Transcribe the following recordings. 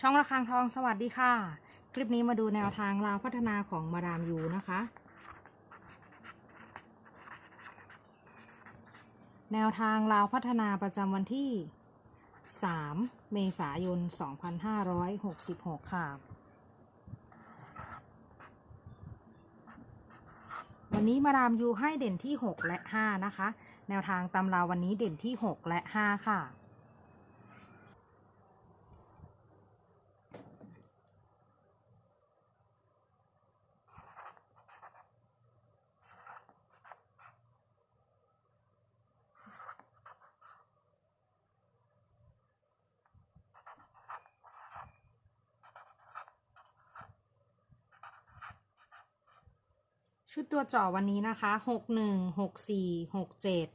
ช่องระฆังทองสวัสดีค่ะ คลิปนี้มาดูแนวทางราวพัฒนาของมาดามยูนะคะ แนวทางราวพัฒนาประจำวันที่ 3 เมษายน 2566 ค่ะ วันนี้มาดามยูให้เด่นที่ 6 และ 5 นะคะ แนวทางตำราวันนี้เด่นที่ 6 และ 5 ค่ะ ชุดตัวเจาะวันนี้นะคะ หกหนึ่ง หกสี่ หกเจ็ด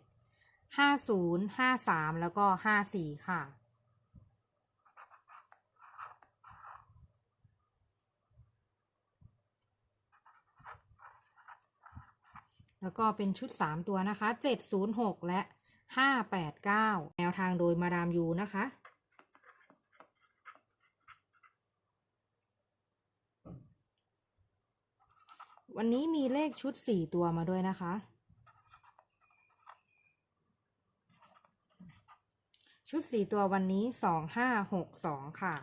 ห้าศูนย์ ห้าสาม แล้วก็ห้าสี่ค่ะ แล้วก็เป็นชุด3ตัวนะคะ706และ589แนวทางโดยมาดามยูนะคะ วันนี้มีเลขชุด 4 ตัวมาด้วยนะคะ ชุด 4 ตัววันนี้ 2562 ค่ะ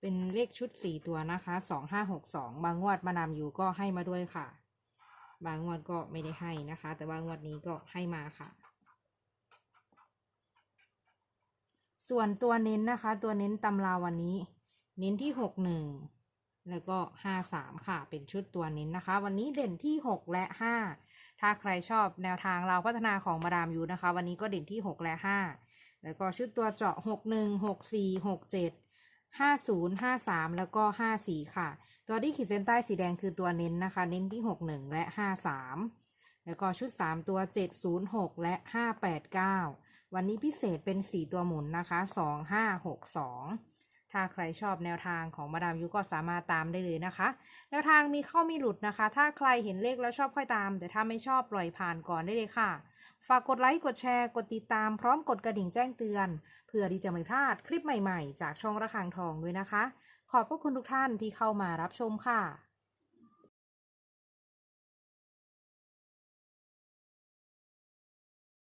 เป็นเลขชุด 4 ตัวนะคะ 2562 บางงวดมานำอยู่ก็ให้มาด้วยค่ะ บางงวดก็ไม่ได้ให้นะคะ แต่ว่างวดนี้ก็ให้มาค่ะ ส่วนตัวเน้นนะคะ ตัวเน้นตำราวันนี้ เน้นที่61แล้วก็53ค่ะ เป็นชุดตัวเน้นนะคะ วันนี้เด่นที่6และ5ถ้าใครชอบแนวทางเราพัฒนาของมาดามยูนะคะ วันนี้ก็เด่นที่6และ5แล้วก็ชุดตัวเจาะ61 64 67 50 53แล้วก็54ค่ะ ตัวที่ขีดเส้นใต้สีแดงคือตัวเน้นนะคะ เน้นที่61และ53แล้วก็ชุด3ตัว706และ589 วันนี้พิเศษเป็น 4 ตัวหมุนนะคะ 2562 ถ้าใครชอบแนวทางของมาดามยุก็สามารถตามได้เลยนะคะ แนวทางมีเข้ามีหลุดนะคะ ถ้าใครเห็นเลขแล้วชอบค่อยตาม แต่ถ้าไม่ชอบปล่อยผ่านก่อนได้เลยค่ะ ฝากกดไลค์กดแชร์ กดติดตามพร้อมกดกระดิ่งแจ้งเตือน เพื่อที่จะไม่พลาดคลิปใหม่ๆ จากช่องระฆังทองด้วยนะคะ ขอบพระคุณทุกท่านที่เข้ามารับชมค่ะ